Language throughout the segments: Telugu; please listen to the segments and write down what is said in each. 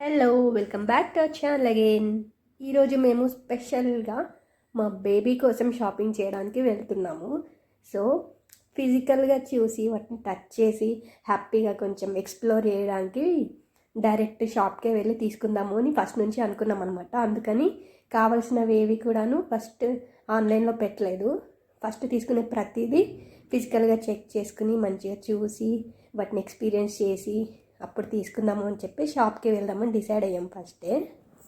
Hello welcome back to our channel again ఈరోజు మేము స్పెషల్గా మా బేబీ కోసం షాపింగ్ చేయడానికి వెళ్తున్నాము. సో ఫిజికల్గా చూసి వాటిని టచ్ చేసి హ్యాపీగా కొంచెం ఎక్స్ప్లోర్ చేయడానికి డైరెక్ట్ షాప్కే వెళ్ళి తీసుకుందాము అని ఫస్ట్ నుంచి అనుకున్నాం అనమాట అందుకని కావాల్సినవి ఏవి కూడాను ఫస్ట్ ఆన్లైన్లో పెట్టలేదు. ఫస్ట్ తీసుకునే ప్రతిదీ ఫిజికల్గా చెక్ చేసుకుని మంచిగా చూసి వాటిని ఎక్స్పీరియన్స్ చేసి అప్పుడు తీసుకుందాము అని చెప్పి షాప్కి వెళ్దామని డిసైడ్ అయ్యాం ఫస్టే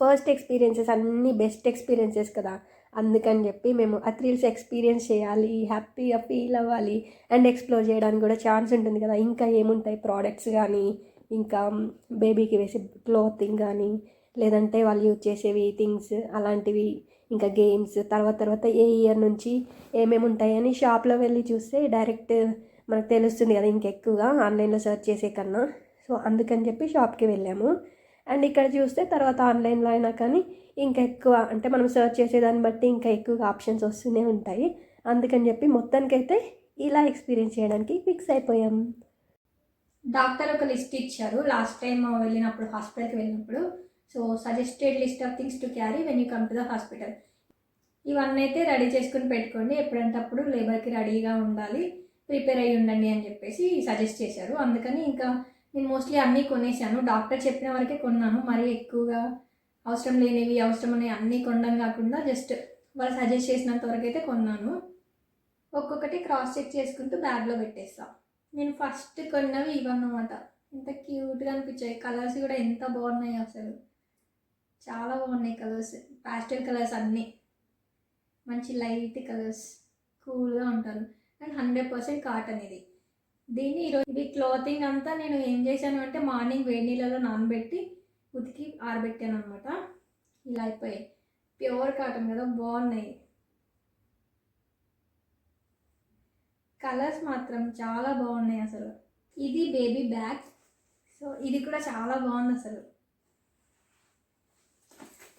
ఫస్ట్ ఎక్స్పీరియన్సెస్ అన్నీ బెస్ట్ ఎక్స్పీరియన్సెస్ కదా. అందుకని చెప్పి మేము ఆ థ్రిల్స్ ఎక్స్పీరియన్స్ చేయాలి హ్యాపీగా ఫీల్ అవ్వాలి అండ్ ఎక్స్ప్లోర్ చేయడానికి కూడా ఛాన్స్ ఉంటుంది కదా. ఇంకా ఏముంటాయి ప్రోడక్ట్స్ కానీ ఇంకా బేబీకి వేసే క్లోతింగ్ కానీ లేదంటే వాళ్ళు యూజ్ చేసేవి థింగ్స్ అలాంటివి ఇంకా గేమ్స్ తర్వాత తర్వాత ఏ ఇయర్ నుంచి ఏమేమి ఉంటాయని షాప్లో వెళ్ళి చూస్తే డైరెక్ట్ మనకు తెలుస్తుంది కదా ఇంకెక్కువగా ఆన్లైన్లో సెర్చ్ చేసే కన్నా. సో అందుకని చెప్పి షాప్కి వెళ్ళాము. అండ్ ఇక్కడ చూస్తే తర్వాత ఆన్లైన్లో అయినా కానీ ఇంకా ఎక్కువ అంటే మనం సెర్చ్ చేసేదాన్ని బట్టి ఇంకా ఎక్కువగా ఆప్షన్స్ వస్తూనే ఉంటాయి. అందుకని చెప్పి మొత్తానికైతే ఇలా ఎక్స్పీరియన్స్ చేయడానికి ఫిక్స్ అయిపోయాం. డాక్టర్ ఒక లిస్ట్ ఇచ్చారు. లాస్ట్ టైం వెళ్ళినప్పుడు హాస్పిటల్కి వెళ్ళినప్పుడు. So suggested list of things to carry when you come to the hospital. ఇవన్నీ అయితే రెడీ చేసుకుని పెట్టుకోండి. ఎప్పుడంటప్పుడు లేబర్కి రెడీగా ఉండాలి. ప్రిపేర్ అయ్యి ఉండండి అని చెప్పేసి సజెస్ట్ చేశారు. అందుకని ఇంకా నేను మోస్ట్లీ అన్నీ కొనేసాను. డాక్టర్ చెప్పిన వరకే కొన్నాను. మరీ ఎక్కువగా అవసరం లేనివి అవసరం అనేవి అన్నీ కొనడం కాకుండా జస్ట్ వాళ్ళు సజెస్ట్ చేసినంత వరకు అయితే కొన్నాను. ఒక్కొక్కటి క్రాస్ చెక్ చేసుకుంటూ బ్యాగ్లో పెట్టేస్తా. నేను ఫస్ట్ కొన్నవి ఇవన్నమాట. ఎంత క్యూట్గా అనిపించాయి. కలర్స్ కూడా ఎంత బాగున్నాయి అసలు. చాలా బాగున్నాయి కలర్స్ ప్యాస్టల్ కలర్స్ అన్నీ. మంచి లైట్ కలర్స్ కూల్గా ఉంటారు. అండ్ హండ్రెడ్ పర్సెంట్ కాటన్ ఇది. దీన్ని ఈరోజు ఇది క్లాతింగ్ అంతా నేను ఏం చేశాను అంటే మార్నింగ్ వేడి నీళ్ళలో నానబెట్టి ఉతికి ఆరబెట్టాను అనమాట ఇలా అయిపోయాయి. ప్యూర్ కాటన్ కదా బాగున్నాయి. కలర్స్ మాత్రం చాలా బాగున్నాయి అసలు. ఇది బేబీ బ్యాగ్. సో ఇది కూడా చాలా బాగుంది అసలు.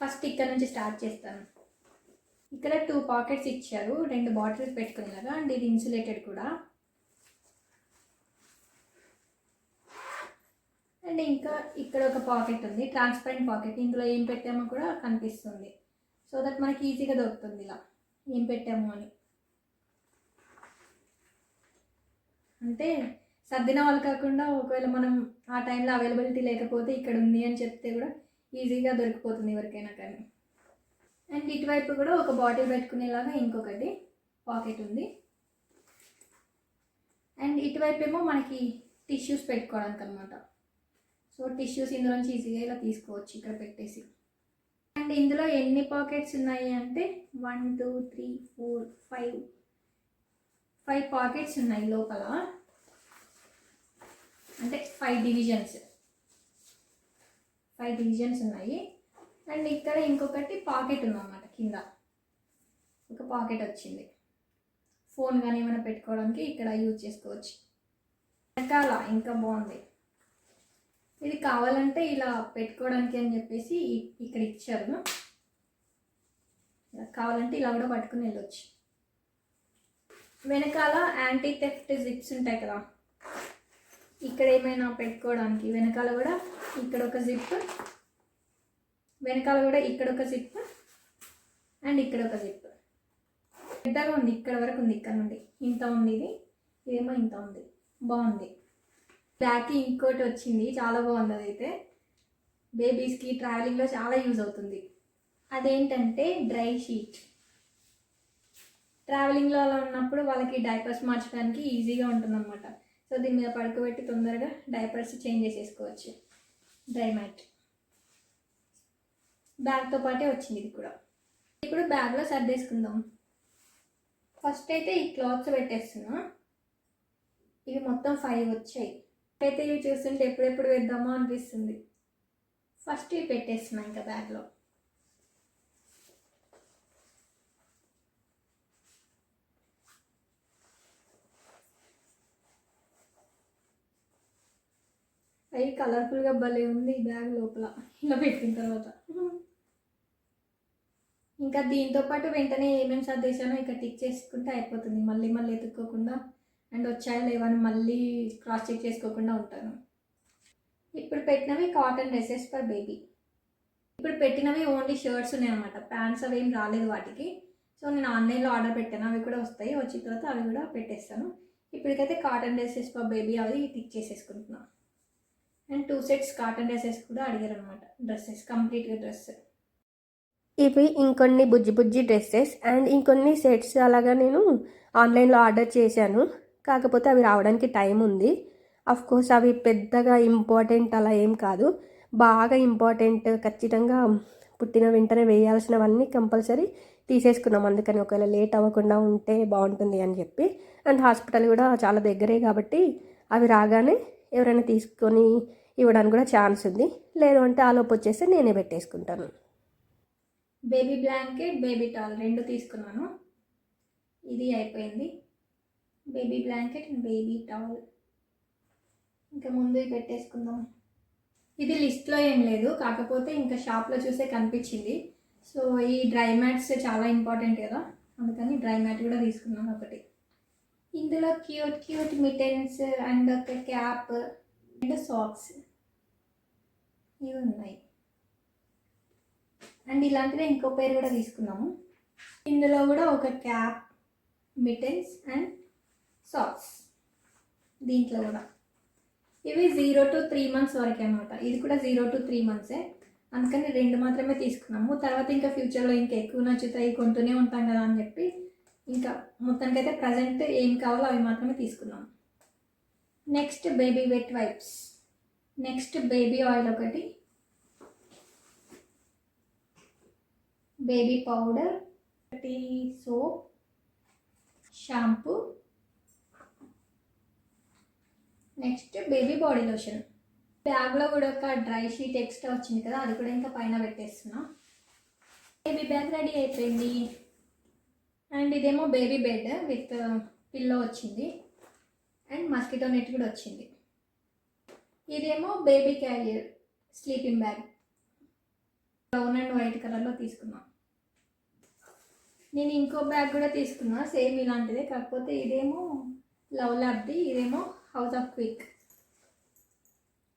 ఫస్ట్ ఇక్కడ నుంచి స్టార్ట్ చేస్తాను. ఇక్కడ టూ పాకెట్స్ ఇచ్చారు. రెండు బాటిల్స్ పెట్టుకున్నారు? అండ్ ఇది ఇన్సులేటెడ్ కూడా. అండ్ ఇంకా ఇక్కడ ఒక పాకెట్ ఉంది ట్రాన్స్పరెంట్ పాకెట్. ఇందులో ఏం పెట్టామో కూడా కనిపిస్తుంది. సో దట్ మనకి ఈజీగా దొరుకుతుంది ఇలా. ఏం పెట్టాము అని. అంటే సర్దిన వాళ్ళు కాకుండా ఒకవేళ మనం ఆ టైంలో అవైలబిలిటీ లేకపోతే ఇక్కడ ఉంది అని చెప్తే కూడా ఈజీగా దొరికిపోతుంది ఎవరికైనా కానీ. అండ్ ఇటువైపు కూడా ఒక బాటిల్ పెట్టుకునేలాగా ఇంకొకటి పాకెట్ ఉంది. అండ్ ఇటువైపు ఏమో మనకి టిష్యూస్ పెట్టుకోవడానికి అనమాట సో టిష్యూస్ ఇందులోంచి ఈజీగా ఇలా తీసుకోవచ్చు ఇక్కడ పెట్టేసి. అండ్ ఇందులో ఎన్ని పాకెట్స్ ఉన్నాయి అంటే one two three four five five pockets ఉన్నాయి లోపల. అంటే ఫైవ్ డివిజన్స్ ఫైవ్ డివిజన్స్ ఉన్నాయి. అండ్ ఇక్కడ ఇంకొకటి పాకెట్ ఉందన్నమాట కింద. ఒక పాకెట్ వచ్చింది. ఫోన్ కానీ ఏమైనా పెట్టుకోవడానికి ఇక్కడ యూజ్ చేసుకోవచ్చు. వెనకాల ఇంకా బాగుంది. ఇది కావాలంటే ఇలా పెట్టుకోవడానికి అని చెప్పేసి ఇక్కడ ఇచ్చారు. ఇలా కావాలంటే ఇలా కూడా పట్టుకుని వెళ్ళొచ్చు. వెనకాల యాంటీ థెఫ్ట్ జిప్స్ ఉంటాయి కదా ఇక్కడ ఏమైనా పెట్టుకోవడానికి వెనకాల కూడా ఇక్కడ ఒక జిప్ వెనకాల కూడా ఇక్కడ ఒక జిప్ అండ్ ఇక్కడ ఒక జిప్. పెద్దగా ఉంది ఇక్కడ వరకు ఉంది ఇక్కడ నుండి. ఇంత ఉంది ఇది ఇదేమో ఇంత ఉంది. బాగుంది. బ్యాక్ ఇంకోటి వచ్చింది చాలా బాగుంది అదైతే బేబీస్కి ట్రావెలింగ్లో చాలా యూజ్ అవుతుంది. అదేంటంటే డ్రై షీట్ ట్రావెలింగ్లో అలా ఉన్నప్పుడు వాళ్ళకి డైపర్స్ మార్చడానికి ఈజీగా ఉంటుందన్నమాట. సో దీని మీద పడుకోబెట్టి తొందరగా డైపర్స్ చేంజ్ చేసేసుకోవచ్చు. డ్రై మ్యాట్ బ్యాగ్తో పాటే వచ్చింది ఇది కూడా. ఇప్పుడు బ్యాగ్లో సర్దేసుకుందాం. ఫస్ట్ అయితే ఈ క్లాత్స్ పెట్టేస్తున్నా. ఇవి మొత్తం ఫైవ్ వచ్చాయి. అయితే ఇవి చూస్తుంటే ఎప్పుడెప్పుడు వేద్దామా అనిపిస్తుంది. ఫస్ట్ ఇవి పెట్టేస్తున్నాం ఇంకా బ్యాగ్లో. అవి కలర్ఫుల్గా భలే ఉంది ఈ బ్యాగ్ లోపల. ఇలా పెట్టిన తర్వాత. ఇంకా దీంతో పాటు వెంటనే ఏమేమి సర్దేశానో ఇక టిక్ చేసుకుంటే అయిపోతుంది. మళ్ళీ మళ్ళీ ఎత్తుక్కోకుండా అండ్ వచ్చాయో అని మళ్ళీ క్రాస్ చెక్ చేసుకోకుండా ఉంటాను. ఇప్పుడు పెట్టినవి కాటన్ డ్రెస్సెస్ ఫర్ బేబీ ఇప్పుడు పెట్టినవి ఓన్లీ షర్ట్స్ ఉన్నాయి అనమాట ప్యాంట్స్ అవి ఏం రాలేదు వాటికి. సో నేను ఆన్లైన్లో ఆర్డర్ పెట్టాను. అవి కూడా వస్తాయి. వచ్చిన తర్వాత అవి కూడా పెట్టేస్తాను. ఇప్పటికైతే కాటన్ డ్రెస్సెస్ ఫర్ బేబీ అవి టిక్ చేసేసుకుంటున్నాను and two sets cotton dresses కూడా అడిగారు అనమాట డ్రెస్సెస్ కంప్లీట్గా డ్రెస్ ఇవి ఇంకొన్ని బుజ్జి బుజ్జి డ్రెస్సెస్ అండ్ ఇంకొన్ని సెట్స్ అలాగా నేను ఆన్లైన్లో ఆర్డర్ చేశాను. కాకపోతే అవి రావడానికి టైం ఉంది. కోర్స్ అవి పెద్దగా ఇంపార్టెంట్ అలా ఏం కాదు. బాగా ఇంపార్టెంట్ ఖచ్చితంగా పుట్టిన వెంటనే వేయాల్సినవన్నీ కంపల్సరీ తీసేసుకున్నాం. అందుకని ఒకవేళ లేట్ అవ్వకుండా ఉంటే బాగుంటుంది అని చెప్పి. అండ్ హాస్పిటల్ కూడా చాలా దగ్గరే కాబట్టి అవి రాగానే ఎవరైనా తీసుకొని ఇవ్వడానికి కూడా ఛాన్స్ ఉంది. లేదు అంటే ఆలోపు వచ్చేస్తే నేనే పెట్టేసుకుంటాను. బేబీ బ్లాంకెట్ బేబీ టాల్ రెండు తీసుకున్నాను. ఇది అయిపోయింది. Baby blanket and baby towel ఇంకా ముందు పెట్టేసుకుందాం. ఇది లిస్ట్లో ఏం లేదు కాకపోతే ఇంకా షాప్లో చూసే కనిపించింది. సో ఈ డ్రై మ్యాట్స్ చాలా ఇంపార్టెంట్ కదా అందుకని డ్రై మ్యాట్ కూడా తీసుకున్నాను ఒకటి. ఇందులో క్యూట్ క్యూట్ మిటెన్స్ అండ్ ఒక క్యాప్ అండ్ సాక్స్. ఇవి ఉన్నాయి. అండ్ ఇలాంటిదే ఇంకో పేరు కూడా తీసుకున్నాము. ఇందులో కూడా ఒక క్యాప్ మిటెన్స్ అండ్ సాక్స్ దీంట్లో కూడా. ఇవి జీరో టు త్రీ మంత్స్ వరకే అనమాట ఇది కూడా జీరో టు త్రీ మంత్సే అందుకని రెండు మాత్రమే తీసుకున్నాము. తర్వాత ఇంకా ఫ్యూచర్లో ఇంకా ఎక్కువ నచ్చుతాయి కొంటూనే ఉంటాం కదా అని చెప్పి ఇంకా మొత్తానికైతే ప్రజెంట్ ఏం కావాలో అవి మాత్రమే తీసుకున్నాం next baby wet wipes next baby oil ఒకటి. బేబీ పౌడర్ ఒకటి soap shampoo next baby body lotion. బ్యాగ్లో కూడా ఒక డ్రై షీట్ ఎక్స్ట్రా వచ్చింది కదా అది కూడా ఇంకా పైన పెట్టేస్తున్నా. బేబీ బ్యాగ్ రెడీ అయిపోయింది. అండ్ ఇదేమో బేబీ బెడ్ విత్ పిల్లో వచ్చింది. అండ్ మస్కిటో నెట్ కూడా వచ్చింది. ఇదేమో baby carrier sleeping bag. Brown and white కలర్లో తీసుకున్నా. నేను ఇంకో బ్యాగ్ కూడా తీసుకున్నా సేమ్ ఇలాంటిదే. కాకపోతే ఇదేమో లవ్ ల్యాబ్ది ఇదేమో హౌస్ ఆఫ్ క్విక్.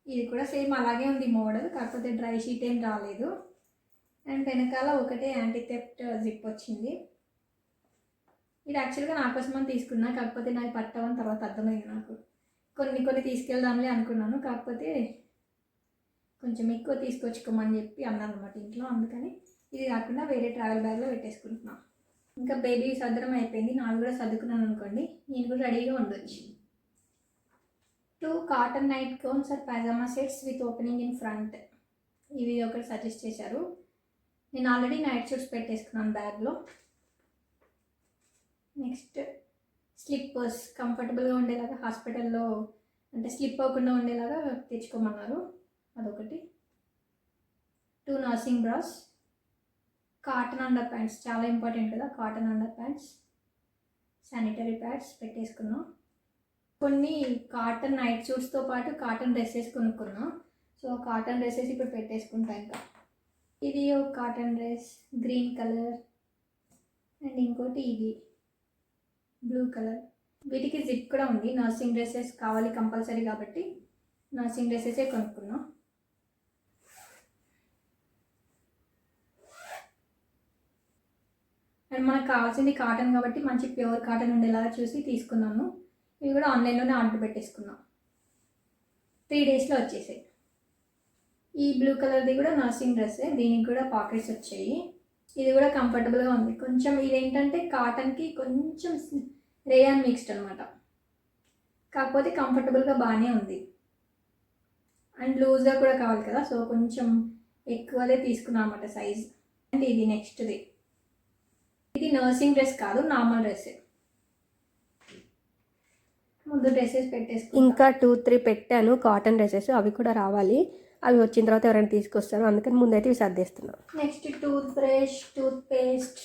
ఇది కూడా సేమ్ అలాగే ఉంది మోడల్ కాకపోతే డ్రై షీట్ ఏం రాలేదు. అండ్ వెనకాల ఒకటే యాంటీథెప్ట్ జిప్ వచ్చింది. ఇది యాక్చువల్గా నా కోసమని తీసుకున్నా కాకపోతే నాకు పట్టవని తర్వాత అర్థమైంది నాకు. కొన్ని కొన్ని తీసుకెళ్దాంలే అనుకున్నాను కాకపోతే కొంచెం ఎక్కువ తీసుకొచ్చుకోమని చెప్పి అన్నారు అనమాట ఇంట్లో అందుకని ఇది కాకుండా వేరే ట్రావెల్ బ్యాగ్లో పెట్టేసుకుంటున్నాను ఇంకా బేబీ సర్దడం అయిపోయింది నాకు కూడా సర్దుకున్నాను అనుకోండి నేను కూడా రెడీగా ఉండొచ్చు. Two cotton night gowns or pyjama sets with opening in front. ఇవి ఒకటి సజెస్ట్ చేశారు. నేను ఆల్రెడీ నైట్ సూట్స్ పెట్టేసుకున్నాను బ్యాగ్లో. నెక్స్ట్ స్లిప్పర్స్ కంఫర్టబుల్గా ఉండేలాగా హాస్పిటల్లో అంటే స్లిప్ అవ్వకుండా ఉండేలాగా తెచ్చుకోమన్నారు. అదొకటి. Two nursing bras. Cotton under pants. చాలా ఇంపార్టెంట్ కదా cotton under pants. Sanitary pads పెట్టేసుకున్నాం. కొన్ని కాటన్ నైట్ సూట్స్తో పాటు కాటన్ డ్రెస్సెస్ కొనుక్కున్నాం. సో కాటన్ డ్రెస్సెస్ ఇప్పుడు పెట్టేసుకుంటా ఇంకా. ఇది ఒక cotton dress green colour and ఇంకోటి ఇది బ్లూ కలర్ వీటికి జిప్ కూడా ఉంది. నర్సింగ్ డ్రెస్సెస్ కావాలి కంపల్సరీ కాబట్టి నర్సింగ్ డ్రెస్సెసే కొనుక్కున్నాం. అండ్ మనకు కావాల్సింది కాటన్ కాబట్టి మంచి ప్యూర్ కాటన్ ఉండేలాగా చూసి తీసుకున్నాము. ఇవి కూడా ఆన్లైన్లోనే ఆర్డర్ పెట్టేసుకున్నాం. త్రీ డేస్లో వచ్చేసాయి. ఈ బ్లూ కలర్ది కూడా నర్సింగ్ డ్రెస్సే దీనికి కూడా పాకెట్స్ వచ్చాయి. ఇది కూడా కంఫర్టబుల్గా ఉంది. కొంచెం ఇదేంటంటే కాటన్కి కొంచెం రేయాన్ మిక్స్డ్ అనమాట కాకపోతే కంఫర్టబుల్గా బాగానే ఉంది. అండ్ లూజ్గా కూడా కావాలి కదా సో కొంచెం ఎక్కువదే తీసుకున్నాను అనమాట సైజ్. అండ్ ఇది నెక్స్ట్ది. ఇది నర్సింగ్ డ్రెస్ కాదు నార్మల్ డ్రెస్సే. ముందు డ్రెస్సెస్ పెట్టేసుకుంటా. ఇంకా టూ త్రీ పెట్టాను కాటన్ డ్రెస్సెస్ అవి కూడా రావాలి. అవి వచ్చిన తర్వాత ఎవరైనా తీసుకొస్తారు. అందుకని ముందైతే ఇవి సర్దేస్తున్నాను next toothbrush toothpaste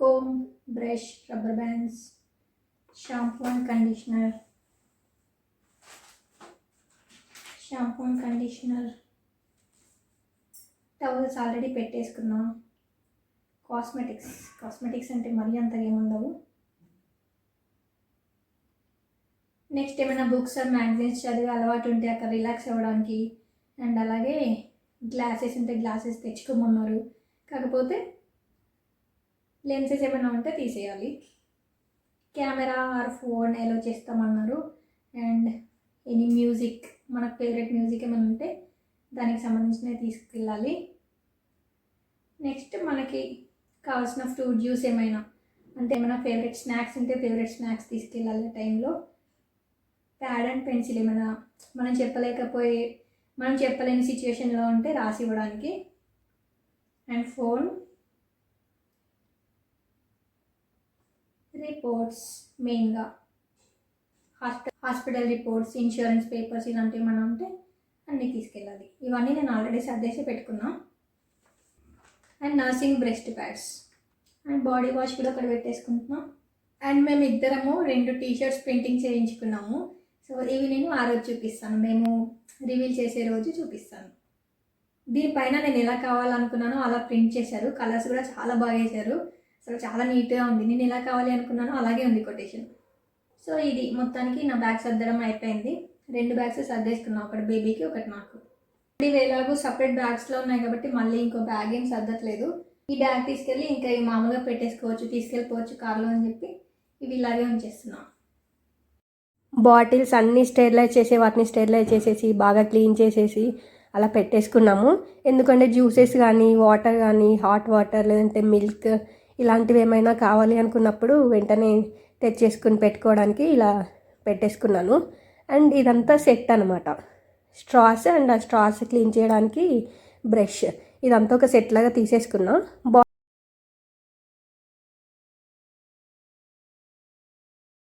comb brush rubber bands shampoo and conditioner shampoo and conditioner towels already పెట్టేసుకున్నాం. కాస్మెటిక్స్ కాస్మెటిక్స్ అంటే మరీ అంతగా ఏముండవు. నెక్స్ట్ ఏమైనా బుక్స్ ఆర్ మ్యాగజైన్స్ చదివే అలవాటు ఉంటే అక్కడ రిలాక్స్ అవ్వడానికి అండ్ అలాగే గ్లాసెస్ ఉంటే గ్లాసెస్ తెచ్చుకోమన్నారు. కాకపోతే లెన్సెస్ ఏమైనా ఉంటే తీసేయాలి. కెమెరా ఆర్ ఫోన్ ఎలా చేస్తామన్నారు. అండ్ ఎనీ మ్యూజిక్ మనకు ఫేవరెట్ మ్యూజిక్ ఏమైనా ఉంటే దానికి సంబంధించినవి తీసుకెళ్ళాలి. నెక్స్ట్ మనకి కావాల్సిన ఫ్రూట్ జ్యూస్ ఏమైనా అంటే ఏమైనా ఫేవరెట్ స్నాక్స్ ఉంటే ఫేవరెట్ స్నాక్స్ తీసుకెళ్ళాలి టైంలో. ప్యాడ్ అండ్ పెన్సిల్ ఏమైనా మనం చెప్పలేకపోయి మనం చెప్పలేని సిచ్యువేషన్లో ఉంటే రాసి ఇవ్వడానికి. And phone. రిపోర్ట్స్ మెయిన్గా. Hospital hospital reports insurance papers ఇలాంటివి ఏమైనా ఉంటే అన్నీ తీసుకెళ్ళాలి. ఇవన్నీ నేను ఆల్రెడీ సర్దేసి పెట్టుకున్నా. And nursing breast pads. And body wash కూడా అక్కడ పెట్టేసుకుంటున్నాం. అండ్ మేము ఇద్దరము రెండు టీ షర్ట్స్ ప్రింటింగ్ చేయించుకున్నాము. సో ఇవి నేను ఆ రోజు చూపిస్తాను. మేము రివీల్ చేసే రోజు చూపిస్తాను. దీనిపైన నేను ఎలా కావాలనుకున్నానో అలా ప్రింట్ చేశారు. కలర్స్ కూడా చాలా బాగా వేశారు. అసలు చాలా నీట్గా ఉంది. నేను ఎలా కావాలి అనుకున్నానో అలాగే ఉంది కొటేషన్. సో ఇది మొత్తానికి నా బ్యాగ్ సర్దడం అయిపోయింది. రెండు బ్యాగ్స్ సర్దేసుకున్నాం. ఒకటి బేబీకి ఒకటి నాకు. ఇది వేలాగు సపరేట్ బ్యాగ్స్లో ఉన్నాయి కాబట్టి మళ్ళీ ఇంకో బ్యాగ్ ఏం సర్దట్లేదు. ఈ బ్యాగ్ తీసుకెళ్ళి ఇంకా ఇవి మామూలుగా పెట్టేసుకోవచ్చు తీసుకెళ్ళిపోవచ్చు కార్లో అని చెప్పి ఇవి ఇలాగే ఉంచేస్తున్నాం. బాటిల్స్ అన్నీ స్టెరిలైజ్ చేసి వాటిని స్టెరిలైజ్ చేసేసి బాగా క్లీన్ చేసేసి అలా పెట్టేసుకున్నాము. ఎందుకంటే జ్యూసెస్ కానీ వాటర్ కానీ హాట్ వాటర్ లేదంటే మిల్క్ ఇలాంటివి ఏమైనా కావాలి అనుకున్నప్పుడు వెంటనే తెచ్చేసుకుని పెట్టుకోవడానికి ఇలా పెట్టేసుకున్నాను. అండ్ ఇదంతా సెట్ అనమాట స్ట్రాస్ అండ్ ఆ స్ట్రాస్ క్లీన్ చేయడానికి బ్రష్. ఇదంతా ఒక సెట్ లాగా తీసేసుకున్నా. బా